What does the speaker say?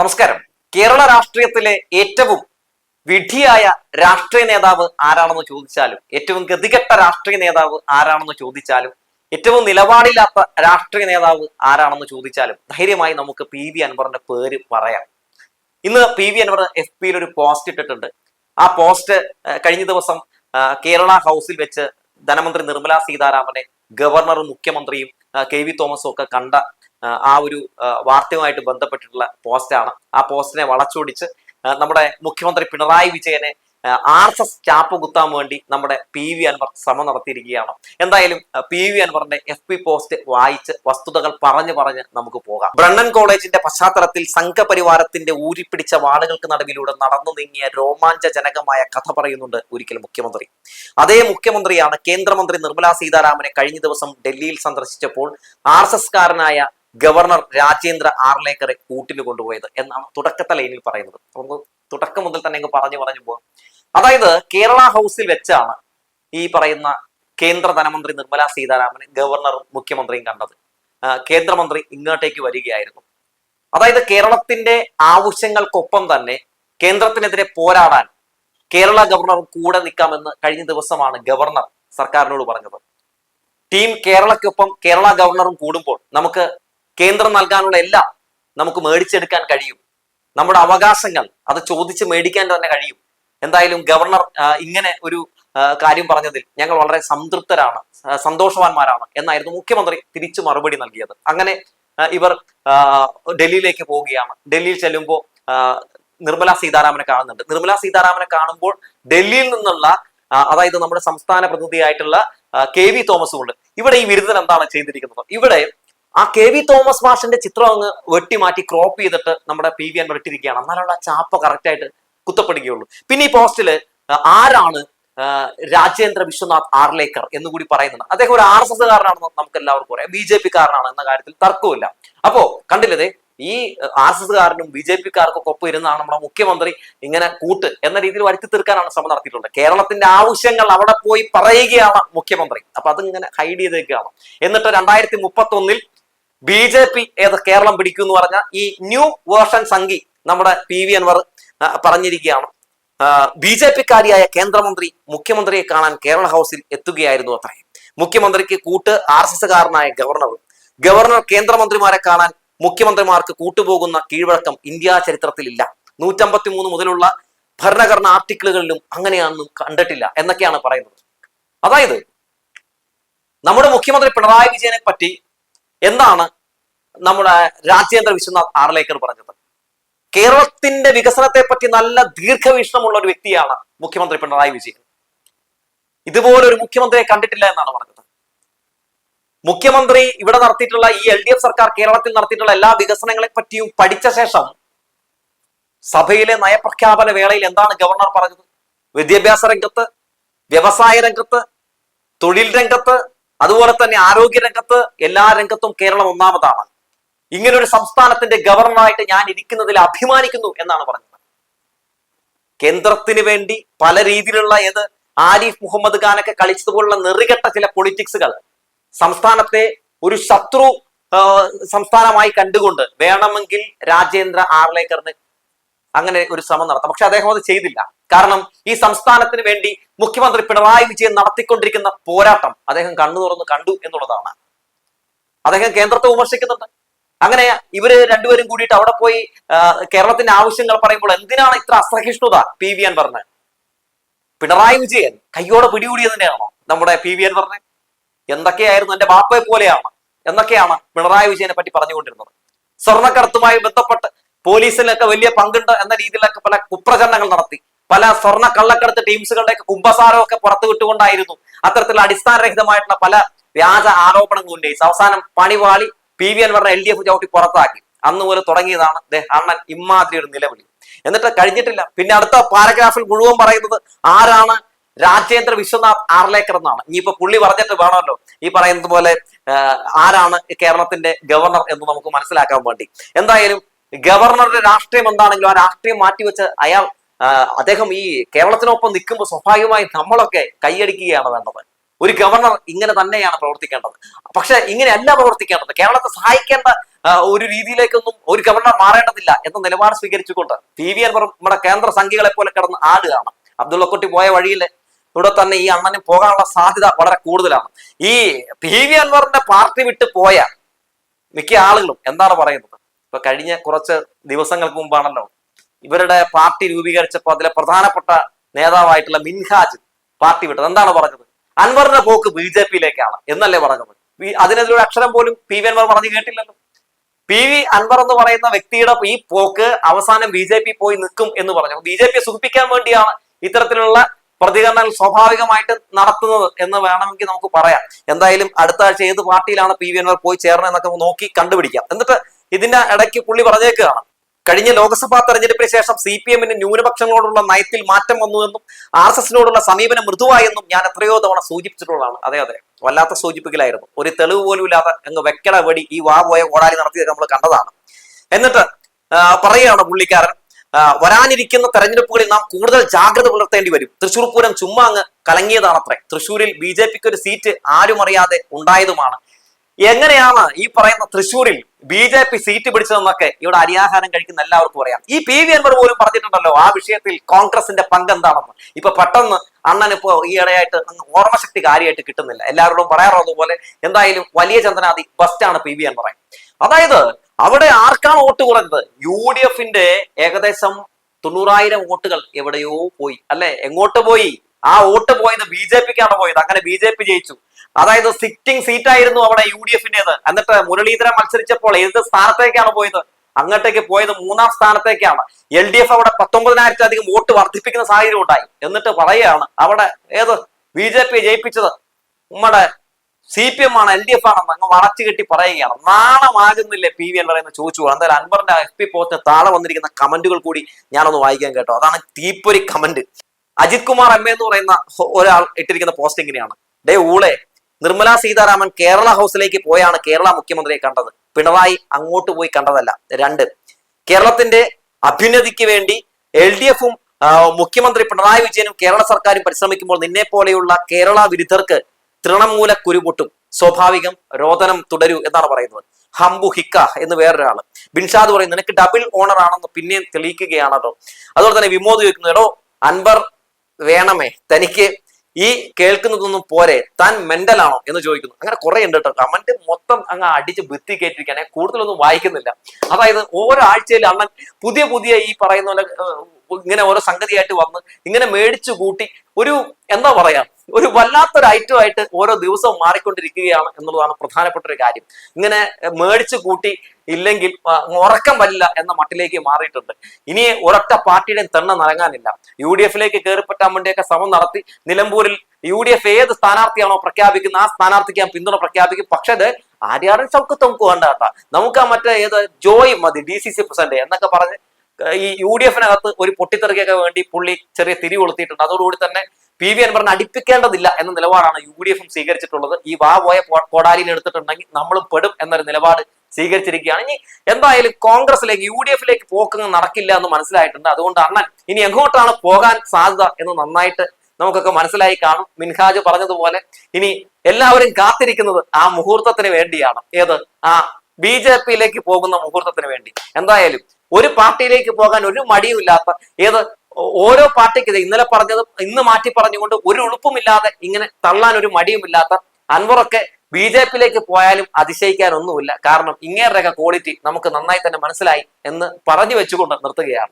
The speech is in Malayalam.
നമസ്കാരം. കേരള രാഷ്ട്രീയത്തിലെ ഏറ്റവും വിധിയായ രാഷ്ട്രീയ നേതാവ് ആരാണെന്ന് ചോദിച്ചാലും ഏറ്റവും ഗതികെട്ട രാഷ്ട്രീയ നേതാവ് ആരാണെന്ന് ചോദിച്ചാലും ഏറ്റവും നിലപാടില്ലാത്ത രാഷ്ട്രീയ നേതാവ് ആരാണെന്ന് ചോദിച്ചാലും ധൈര്യമായി നമുക്ക് പി വി അൻവറിന്റെ പേര് പറയാം. ഇന്ന് പി വി അൻവർ എഫ് പിയിൽ ഒരു പോസ്റ്റ് ഇട്ടിട്ടുണ്ട്. ആ പോസ്റ്റ് കഴിഞ്ഞ ദിവസം കേരള ഹൗസിൽ വെച്ച് ധനമന്ത്രി നിർമ്മല സീതാരാമനെ ഗവർണറും മുഖ്യമന്ത്രിയും കെ വി തോമസും ഒക്കെ കണ്ട ആ, ഒരു വാർത്തയുമായിട്ട് ബന്ധപ്പെട്ടിട്ടുള്ള പോസ്റ്റാണ്. ആ പോസ്റ്റിനെ വളച്ചൊടിച്ച് നമ്മുടെ മുഖ്യമന്ത്രി പിണറായി വിജയനെ ആർ എസ് എസ് ചാപ്പ് കുത്താൻ വേണ്ടി നമ്മുടെ പി വി അൻവർ ശ്രമം നടത്തിയിരിക്കുകയാണ്. എന്തായാലും പി വി അൻവറിന്റെ എഫ് പി പോസ്റ്റ് വായിച്ച് വസ്തുതകൾ പറഞ്ഞു പറഞ്ഞ് നമുക്ക് പോകാം. ബ്രണ്ണൻ കോളേജിന്റെ പശ്ചാത്തലത്തിൽ സംഘപരിവാരത്തിന്റെ ഊരിപ്പിടിച്ച വാളുകൾക്ക് നടുവിലൂടെ നടന്നു നീങ്ങിയ രോമാഞ്ചജനകമായ കഥ പറയുന്നുണ്ട് ഒരിക്കൽ മുഖ്യമന്ത്രി. അതേ മുഖ്യമന്ത്രിയാണ് കേന്ദ്രമന്ത്രി നിർമ്മലാ സീതാരാമനെ കഴിഞ്ഞ ദിവസം ഡൽഹിയിൽ സന്ദർശിച്ചപ്പോൾ ആർ എസ് എസ് കാരനായ ഗവർണർ രാജേന്ദ്ര ആർലേക്കറെ കൂട്ടിന് കൊണ്ടുപോയത് എന്നാണ് തുടക്കത്തെ ലൈനിൽ പറയുന്നത്. നമുക്ക് തുടക്കം മുതൽ തന്നെ അങ്ങ് പറഞ്ഞു പറഞ്ഞു പോകാം അതായത് കേരള ഹൗസിൽ വെച്ചാണ് ഈ പറയുന്ന കേന്ദ്ര ധനമന്ത്രി നിർമ്മലാ സീതാരാമനെ ഗവർണറും മുഖ്യമന്ത്രിയും കണ്ടത്. കേന്ദ്രമന്ത്രി ഇങ്ങോട്ടേക്ക് വരികയായിരുന്നു. അതായത് കേരളത്തിന്റെ ആവശ്യങ്ങൾക്കൊപ്പം തന്നെ കേന്ദ്രത്തിനെതിരെ പോരാടാൻ കേരള ഗവർണർ കൂടെ നിൽക്കാമെന്ന് കഴിഞ്ഞ ദിവസമാണ് ഗവർണർ സർക്കാരിനോട് പറഞ്ഞത്. ടീം കേരളക്കൊപ്പം കേരള ഗവർണറും കൂടുമ്പോൾ നമുക്ക് കേന്ദ്രം നൽകാനുള്ള എല്ലാം നമുക്ക് മേടിച്ചെടുക്കാൻ കഴിയും. നമ്മുടെ അവകാശങ്ങൾ അത് ചോദിച്ച് മേടിക്കാൻ തന്നെ കഴിയും. എന്തായാലും ഗവർണർ ഇങ്ങനെ ഒരു കാര്യം പറഞ്ഞതിൽ ഞങ്ങൾ വളരെ സംതൃപ്തരാണ് സന്തോഷവാന്മാരാണ് എന്നായിരുന്നു മുഖ്യമന്ത്രി തിരിച്ചു മറുപടി നൽകിയത്. അങ്ങനെ ഇവർ ഡൽഹിയിലേക്ക് പോവുകയാണ്. ഡൽഹിയിൽ ചെല്ലുമ്പോൾ നിർമ്മലാ സീതാരാമനെ കാണുന്നുണ്ട്. നിർമ്മല സീതാരാമനെ കാണുമ്പോൾ ഡൽഹിയിൽ നിന്നുള്ള അതായത് നമ്മുടെ സംസ്ഥാന പ്രതിനിധിയായിട്ടുള്ള കെ വി തോമസും ഉണ്ട് ഇവിടെ ഈ വിരുദ്ധൻ എന്താണ് ചെയ്തിരിക്കുന്നത്? ഇവിടെ ആ കെ വി തോമസ് മാഷിന്റെ ചിത്രം അങ്ങ് വെട്ടിമാറ്റി ക്രോപ്പ് ചെയ്തിട്ട് നമ്മുടെ പി വി അൻവർ ഇട്ടിരിക്കുകയാണ്. എന്നാലുള്ള ചാപ്പ കറക്റ്റ് ആയിട്ട് കുത്തപ്പെടുകയുള്ളൂ. പിന്നെ ഈ പോസ്റ്റിൽ ആരാണ് രാജേന്ദ്ര വിശ്വനാഥ് ആർലേക്കർ എന്ന് കൂടി പറയുന്നുണ്ട്. അദ്ദേഹം ഒരു ആർ എസ് എസ് കാരനാണെന്ന് നമുക്ക് എല്ലാവർക്കും അറിയാം. ബി ജെ പി കാരനാണ് എന്ന കാര്യത്തിൽ തർക്കമില്ല അപ്പോ കണ്ടില്ലേ ഈ ആർ എസ് എസ് കാരനും ബി ജെ പി കാർക്കും ഒപ്പം ഇരുന്നാണ് നമ്മുടെ മുഖ്യമന്ത്രി ഇങ്ങനെ കൂട്ട് എന്ന രീതിയിൽ വരുത്തി തീർക്കാനാണ് ശ്രമം നടത്തിയിട്ടുള്ളത്. കേരളത്തിന്റെ ആവശ്യങ്ങൾ അവിടെ പോയി പറയുകയാണ് മുഖ്യമന്ത്രി. അപ്പൊ അതിങ്ങനെ ഹൈഡ് ചെയ്തേക്കുകയാണ്. എന്നിട്ട് രണ്ടായിരത്തി മുപ്പത്തി ഒന്നിൽ ബി ജെ പി ഏത് കേരളം പിടിക്കും എന്ന് പറഞ്ഞ ഈ ന്യൂ വേർഷൻ സംഘി നമ്മുടെ പി വി അൻവർ പറഞ്ഞിരിക്കുകയാണ്. ബി ജെ പിക്കാരിയായ കേന്ദ്രമന്ത്രി മുഖ്യമന്ത്രിയെ കാണാൻ കേരള ഹൗസിൽ എത്തുകയായിരുന്നു അത്രേ. മുഖ്യമന്ത്രിക്ക് കൂട്ട് ആർ എസ് എസ് കാരനായ ഗവർണർ ഗവർണർ കേന്ദ്രമന്ത്രിമാരെ കാണാൻ മുഖ്യമന്ത്രിമാർക്ക് കൂട്ടുപോകുന്ന കീഴ്വഴക്കം ഇന്ത്യ ചരിത്രത്തിലില്ല. നൂറ്റമ്പത്തി മൂന്ന് മുതലുള്ള ഭരണഘടന ആർട്ടിക്കിളുകളിലും അങ്ങനെയാണെന്നും കണ്ടിട്ടില്ല എന്നൊക്കെയാണ് പറയുന്നത്. അതായത് നമ്മുടെ മുഖ്യമന്ത്രി പിണറായി വിജയനെ പറ്റി എന്താണ് നമ്മുടെ രാജേന്ദ്ര വിശ്വനാഥ് ആർലേക്കർ പറഞ്ഞത്. കേരളത്തിന്റെ വികസനത്തെ പറ്റി നല്ല ദീർഘവീക്ഷണമുള്ള ഒരു വ്യക്തിയാണ് മുഖ്യമന്ത്രി പിണറായി വിജയൻ. ഇതുപോലൊരു മുഖ്യമന്ത്രിയെ കണ്ടിട്ടില്ല എന്നാണ് പറഞ്ഞത്. മുഖ്യമന്ത്രി ഇവിടെ നടത്തിയിട്ടുള്ള ഈ എൽ ഡി എഫ് സർക്കാർ കേരളത്തിൽ നടത്തിയിട്ടുള്ള എല്ലാ വികസനങ്ങളെ പറ്റിയും പഠിച്ച ശേഷം സഭയിലെ നയപ്രഖ്യാപന വേളയിൽ എന്താണ് ഗവർണർ പറഞ്ഞത്? വിദ്യാഭ്യാസ രംഗത്ത് വ്യവസായ രംഗത്ത് തൊഴിൽ രംഗത്ത് അതുപോലെ തന്നെ ആരോഗ്യ രംഗത്ത് എല്ലാ രംഗത്തും കേരളം ഒന്നാമതാണ്. ഇങ്ങനെ ഒരു സംസ്ഥാനത്തിന്റെ ഗവർണറായിട്ട് ഞാൻ ഇരിക്കുന്നതിൽ അഭിമാനിക്കുന്നു എന്നാണ് പറഞ്ഞത്. കേന്ദ്രത്തിന് വേണ്ടി പല രീതിയിലുള്ള ഏത് ആരിഫ് മുഹമ്മദ് ഖാനൊക്കെ കളിച്ചതുപോലുള്ള നെറികെട്ട ചില പൊളിറ്റിക്സുകൾ സംസ്ഥാനത്തെ ഒരു ശത്രു സംസ്ഥാനമായി കണ്ടുകൊണ്ട് വേണമെങ്കിൽ രാജേന്ദ്ര ആർലേക്കറിന് അങ്ങനെ ഒരു ശ്രമം നടത്താം. പക്ഷെ അദ്ദേഹം അത് ചെയ്തില്ല. കാരണം ഈ സംസ്ഥാനത്തിന് വേണ്ടി മുഖ്യമന്ത്രി പിണറായി വിജയൻ നടത്തിക്കൊണ്ടിരിക്കുന്ന പോരാട്ടം അദ്ദേഹം കണ്ണു തുറന്ന് കണ്ടു എന്നുള്ളതാണ്. അദ്ദേഹം കേന്ദ്രത്തെ വിമർശിക്കുന്നുണ്ട്. അങ്ങനെ ഇവർ രണ്ടുപേരും കൂടിയിട്ട് അവിടെ പോയി കേരളത്തിന്റെ ആവശ്യങ്ങൾ പറയുമ്പോൾ എന്തിനാണ് ഇത്ര അസഹിഷ്ണുത പി വി അൻവറിന് പിണറായി വിജയൻ കയ്യോടെ പിടികൂടിയതിനെയാണോ നമ്മുടെ പി വി അൻവറിനെ എന്തൊക്കെയായിരുന്നു എന്റെ ബാപ്പയെ പോലെയാണ്? എന്നൊക്കെയാണ് പിണറായി വിജയനെ പറ്റി പറഞ്ഞുകൊണ്ടിരുന്നത്. സ്വർണക്കടത്തുമായി ബന്ധപ്പെട്ട് പോലീസിലൊക്കെ വലിയ പങ്കുണ്ട് എന്ന രീതിയിലൊക്കെ പല കുപ്രചരണങ്ങൾ നടത്തി. പല സ്വർണ കള്ളക്കടത്ത് ടീംസുകളുടെയൊക്കെ കുംഭസാരമൊക്കെ പുറത്തു വിട്ടുകൊണ്ടായിരുന്നു അത്തരത്തിലുള്ള അടിസ്ഥാനരഹിതമായിട്ടുള്ള പല വ്യാജ ആരോപണങ്ങൾ ഉന്നയിച്ച് അവസാനം പണിവാളി പി വി എൻ പറഞ്ഞ എൽ ഡി എഫ് ചവിട്ടി പുറത്താക്കി. അന്ന് മുതൽ തുടങ്ങിയതാണ് അണ്ണൻ ഇമ്മാതിരി ഒരു നിലവിളി. എന്നിട്ട് കഴിഞ്ഞിട്ടില്ല. പിന്നെ അടുത്ത പാരഗ്രാഫിൽ മുഴുവൻ പറയുന്നത് ആരാണ് രാജേന്ദ്ര വിശ്വനാഥ് ആർലേക്കർ എന്നാണ്. ഇനിയിപ്പോ പുള്ളി പറഞ്ഞിട്ട് വേണമല്ലോ. ഈ പറയുന്നത് പോലെ ആരാണ് കേരളത്തിന്റെ ഗവർണർ എന്ന് നമുക്ക് മനസ്സിലാക്കാൻ വേണ്ടി. എന്തായാലും ഗവർണറുടെ രാഷ്ട്രീയം എന്താണെങ്കിലും ആ രാഷ്ട്രീയം മാറ്റിവെച്ച് അയാൾ അദ്ദേഹം ഈ കേരളത്തിനൊപ്പം നിൽക്കുമ്പോൾ സ്വാഭാവികമായി നമ്മളൊക്കെ കൈയടിക്കുകയാണ് വേണ്ടത്. ഒരു ഗവർണർ ഇങ്ങനെ തന്നെയാണ് പ്രവർത്തിക്കേണ്ടത്. പക്ഷെ ഇങ്ങനെയല്ല പ്രവർത്തിക്കേണ്ടത്. കേരളത്തെ സഹായിക്കേണ്ട ഒരു രീതിയിലേക്കൊന്നും ഒരു ഗവർണർ മാറേണ്ടതില്ല എന്ന നിലപാട് സ്വീകരിച്ചുകൊണ്ട് പി വി അൻവർ നമ്മുടെ കേന്ദ്ര സംഘികളെ പോലെ കിടന്ന് ആടുകയാണ്. അബ്ദുള്ളക്കുട്ടി പോയ വഴിയിൽ ഇവിടെ തന്നെ ഈ അണ്ണന് പോകാനുള്ള സാധ്യത വളരെ കൂടുതലാണ്. ഈ പി വി അൻവറിന്റെ പാർട്ടി വിട്ട് പോയ മിക്ക ആളുകളും എന്താണ് പറയുന്നത്? ഇപ്പൊ കഴിഞ്ഞ കുറച്ച് ദിവസങ്ങൾക്ക് മുമ്പാണല്ലോ ഇവരുടെ പാർട്ടി രൂപീകരിച്ചപ്പോൾ അതിലെ പ്രധാനപ്പെട്ട നേതാവായിട്ടുള്ള മിൻഹാജ് പാർട്ടി വിട്ടത്. എന്താണ് പറഞ്ഞത്? അൻവറിന്റെ പോക്ക് ബി ജെ പിയിലേക്കാണ് എന്നല്ലേ പറഞ്ഞത്? ഈ- അതിനെതിരെ ഒരു അക്ഷരം പോലും പി വി അൻവർ പറഞ്ഞു കേട്ടില്ലല്ലോ. പി വി അൻവർ എന്ന് പറയുന്ന വ്യക്തിയുടെ ഈ പോക്ക് അവസാനം ബി ജെ പി പോയി നിൽക്കും എന്ന് പറഞ്ഞു. ബി ജെ പിയെ സുഖിപ്പിക്കാൻ വേണ്ടിയാണ് ഇത്തരത്തിലുള്ള പ്രതികരണങ്ങൾ സ്വാഭാവികമായിട്ട് നടത്തുന്നത് എന്ന് വേണമെങ്കിൽ നമുക്ക് പറയാം. എന്തായാലും അടുത്ത ആഴ്ച ഏത് പാർട്ടിയിലാണ് പി വി അൻവർ പോയി ചേർന്നതെന്നൊക്കെ നോക്കി കണ്ടുപിടിക്കാം. എന്നിട്ട് ഇതിന്റെ ഇടയ്ക്ക് പുള്ളി പറഞ്ഞേക്കുകയാണ്. കഴിഞ്ഞ ലോക്സഭാ തെരഞ്ഞെടുപ്പിന് ശേഷം സി പി എമ്മിന് ന്യൂനപക്ഷങ്ങളോടുള്ള നയത്തിൽ മാറ്റം വന്നുവെന്നും ആർ എസ് എസിനോടുള്ള സമീപനം മൃദുവായെന്നും ഞാൻ എത്രയോ തവണ സൂചിപ്പിച്ചിട്ടുള്ളതാണ്. അതെ അതെ. വല്ലാത്ത സൂചിപ്പിക്കലായിരുന്നു. ഒരു തെളിവ് പോലും ഇല്ലാതെ അങ്ങ് വെക്കട വെടി ഈ വാ പോയ ഓടാലി നടത്തിയത് നമ്മൾ കണ്ടതാണ്. എന്നിട്ട് പറയുകയാണ് പുള്ളിക്കാരൻ. വരാനിരിക്കുന്ന തെരഞ്ഞെടുപ്പുകളിൽ നാം കൂടുതൽ ജാഗ്രത പുലർത്തേണ്ടി വരും. തൃശൂർ പൂരം ചുമ്മാ അങ്ങ് കലങ്ങിയതാണത്രേ. തൃശൂരിൽ ബി ജെ പിക്ക് ഒരു സീറ്റ് ആരും അറിയാതെ ഉണ്ടായതുമാണ്. എങ്ങനെയാണ് ഈ പറയുന്ന തൃശ്ശൂരിൽ ബി ജെ പി സീറ്റ് പിടിച്ചതെന്നൊക്കെ ഇവിടെ അരിയാഹാരം കഴിക്കുന്ന എല്ലാവർക്കും അറിയാം. ഈ പി വി അൻവർ പോലും പറഞ്ഞിട്ടുണ്ടല്ലോ ആ വിഷയത്തിൽ കോൺഗ്രസിന്റെ പങ്ക് എന്താണെന്ന്. ഇപ്പൊ പെട്ടെന്ന് അണ്ണൻ ഇപ്പോ ഈ ഇടയായിട്ട് ഓർമ്മശക്തി കാര്യമായിട്ട് കിട്ടുന്നില്ല. എല്ലാവരോടും പറയാറുള്ളത് പോലെ എന്തായാലും വലിയ ചന്ദനാദി ബസ്റ്റാണ് പി വി അൻവറെ അതായത് അവിടെ ആർക്കാണ് വോട്ട് കുറഞ്ഞത്? യു ഡി എഫിന്റെ ഏകദേശം തൊണ്ണൂറായിരം വോട്ടുകൾ എവിടെയോ പോയി. അല്ലെ? എങ്ങോട്ട് പോയി? ആ വോട്ട് പോയത് ബി ജെ പിക്കാണ് പോയത്. അങ്ങനെ ബി ജെ പി ജയിച്ചു. അതായത് സിറ്റിംഗ് സീറ്റ് ആയിരുന്നു അവിടെ യു ഡി എഫിന്റേത് എന്നിട്ട് മുരളീധരൻ മത്സരിച്ചപ്പോൾ ഏത് സ്ഥാനത്തേക്കാണ് പോയത്? അങ്ങോട്ടേക്ക് പോയത് മൂന്നാം സ്ഥാനത്തേക്കാണ്. എൽ ഡി എഫ് അവിടെ പത്തൊമ്പതിനായിരത്തിലധികം വോട്ട് വർദ്ധിപ്പിക്കുന്ന സാഹചര്യം ഉണ്ടായി. എന്നിട്ട് പറയുകയാണ് അവിടെ ഏത് ബി ജെ പി ജയിപ്പിച്ചത്? നമ്മുടെ സി പി എം ആണ് എൽ ഡി എഫ് ആണെന്ന് അങ്ങ് വളച്ചു കെട്ടി പറയുകയാണ്. നാണമാകുന്നില്ലേ പി വി അൻവർ എന്ന് ചോദിച്ചു എന്തായാലും അൻവറിന്റെ എഫ് പി പോസ്റ്റിന് താഴെ വന്നിരിക്കുന്ന കമന്റുകൾ കൂടി ഞാനൊന്ന് വായിക്കാൻ കേട്ടോ. അതാണ് തീപ്പൊരി കമന്റ് അജിത് കുമാർ എം എന്ന് പറയുന്ന ഒരാൾ ഇട്ടിരിക്കുന്ന പോസ്റ്റ് ഇങ്ങനെയാണ്. ഡേ ഊളെ നിർമ്മല സീതാരാമൻ കേരള ഹൗസിലേക്ക് പോയാണ് കേരള മുഖ്യമന്ത്രിയെ കണ്ടത്. പിണറായി അങ്ങോട്ട് പോയി കണ്ടതല്ല. രണ്ട് കേരളത്തിന്റെ അഭ്യുന്നതിക്ക് വേണ്ടി എൽ ഡി എഫും മുഖ്യമന്ത്രി പിണറായി വിജയനും കേരള സർക്കാരും പരിശ്രമിക്കുമ്പോൾ നിന്നെ പോലെയുള്ള കേരള വിരുദ്ധർക്ക് തൃണമൂല കുരുപൊട്ടും. സ്വാഭാവികം രോദനം തുടരൂ എന്നാണ് പറയുന്നത്. ഹംബു ഹിക്ക എന്ന് വേറൊരാൾ. ബിൻഷാദ് പറയുന്നു നിനക്ക് ഡബിൾ ഓണർ ആണെന്ന് പിന്നെയും തെളിയിക്കുകയാണ് കേട്ടോ അതുപോലെ തന്നെ വിമോദ് ചോദിക്കുന്നു എടോ അൻവർ വേണമേ? തനിക്ക് ഈ കേൾക്കുന്നതൊന്നും പോരെ താൻ മെന്റൽ ആണോ എന്ന് ചോദിക്കുന്നു. അങ്ങനെ കുറെ ഉണ്ട് കേട്ടോ. കമന്റ് മൊത്തം അങ്ങ് അടിച്ച് ഭിത്തി കേട്ടിരിക്കാനെ കൂടുതലൊന്നും വായിക്കുന്നില്ല. അതായത് ഓരോ ആഴ്ചയിൽ അണ്ണൻ പുതിയ പുതിയ ഈ പറയുന്ന പോലെ ഇങ്ങനെ ഓരോ സംഗതിയായിട്ട് വന്ന് ഇങ്ങനെ മേടിച്ചു കൂട്ടി ഒരു എന്താ പറയാ ഒരു വല്ലാത്തൊരു ഐറ്റം ആയിട്ട് ഓരോ ദിവസവും മാറിക്കൊണ്ടിരിക്കുകയാണ് എന്നുള്ളതാണ് പ്രധാനപ്പെട്ട ഒരു കാര്യം. ഇങ്ങനെ മേടിച്ചു കൂട്ടി ഇല്ലെങ്കിൽ ഉറക്കം വരില്ല എന്ന മട്ടിലേക്ക് മാറിയിട്ടുണ്ട്. ഇനി ഒരൊറ്റ പാർട്ടിയുടെയും തെണ്ണ നനങ്ങാനില്ല. യു ഡി എഫിലേക്ക് കയറിപ്പറ്റാൻ വേണ്ടിയൊക്കെ ശ്രമം നടത്തി നിലമ്പൂരിൽ യു ഡി എഫ് ഏത് സ്ഥാനാർത്ഥിയാണോ പ്രഖ്യാപിക്കുന്ന ആ സ്ഥാനാർത്ഥിക്ക് ഞാൻ പിന്തുണ പ്രഖ്യാപിക്കും. പക്ഷേ അത് ആര്യാടൻ ചൗക്കത്ത് നമുക്ക് വേണ്ട കേട്ടാ. നമുക്ക് ആ മറ്റേ ഏത് ജോയി മതി ഡി സി സി പ്രസിഡന്റ് എന്നൊക്കെ പറഞ്ഞ് ഈ യു ഡി എഫിനകത്ത് ഒരു പൊട്ടിത്തെറിക്കൊക്കെ വേണ്ടി പുള്ളി ചെറിയ തിരി കൊളുത്തിയിട്ടുണ്ട്. അതോടുകൂടി തന്നെ പി വി അൻവറിനെ അടുപ്പിക്കേണ്ടതില്ല എന്ന നിലപാടാണ് യു ഡി എഫും സ്വീകരിച്ചിട്ടുള്ളത്. ഈ വാ പോയ കോടാലിയിൽ എടുത്തിട്ടുണ്ടെങ്കിൽ നമ്മളും പെടും എന്നൊരു നിലപാട് സ്വീകരിച്ചിരിക്കുകയാണ്. ഇനി എന്തായാലും കോൺഗ്രസിലേക്ക് യു ഡി എഫിലേക്ക് പോക്കങ്ങ് നടക്കില്ല എന്ന് മനസ്സിലായിട്ടുണ്ട്. അതുകൊണ്ട് അണ്ണൻ ഇനി എങ്ങോട്ടാണ് പോകാൻ സാധ്യത എന്ന് നന്നായിട്ട് നമുക്കൊക്കെ മനസ്സിലായി കാണും. മിൻഹാജ് പറഞ്ഞതുപോലെ ഇനി എല്ലാവരും കാത്തിരിക്കുന്നത് ആ മുഹൂർത്തത്തിന് വേണ്ടിയാണ്. ഏത്? ആ ബി ജെ പിയിലേക്ക് പോകുന്ന മുഹൂർത്തത്തിന് വേണ്ടി. എന്തായാലും ഒരു പാർട്ടിയിലേക്ക് പോകാൻ ഒരു മടിയുമില്ലാത്ത ഏത് ഓരോ പാർട്ടിക്ക് ഇന്നലെ പറഞ്ഞത് ഇന്ന് മാറ്റി പറഞ്ഞുകൊണ്ട് ഒരു ഉളുപ്പുമില്ലാതെ ഇങ്ങനെ തള്ളാൻ ഒരു മടിയുമില്ലാത്ത അൻവറൊക്കെ ബി ജെ പിയിലേക്ക് പോയാലും അതിശയിക്കാനൊന്നുമില്ല. കാരണം ഇങ്ങേരുടെയൊക്കെ ക്വാളിറ്റി നമുക്ക് നന്നായി തന്നെ മനസ്സിലായി എന്ന് പറഞ്ഞു വെച്ചുകൊണ്ട് നിർത്തുകയാണ്.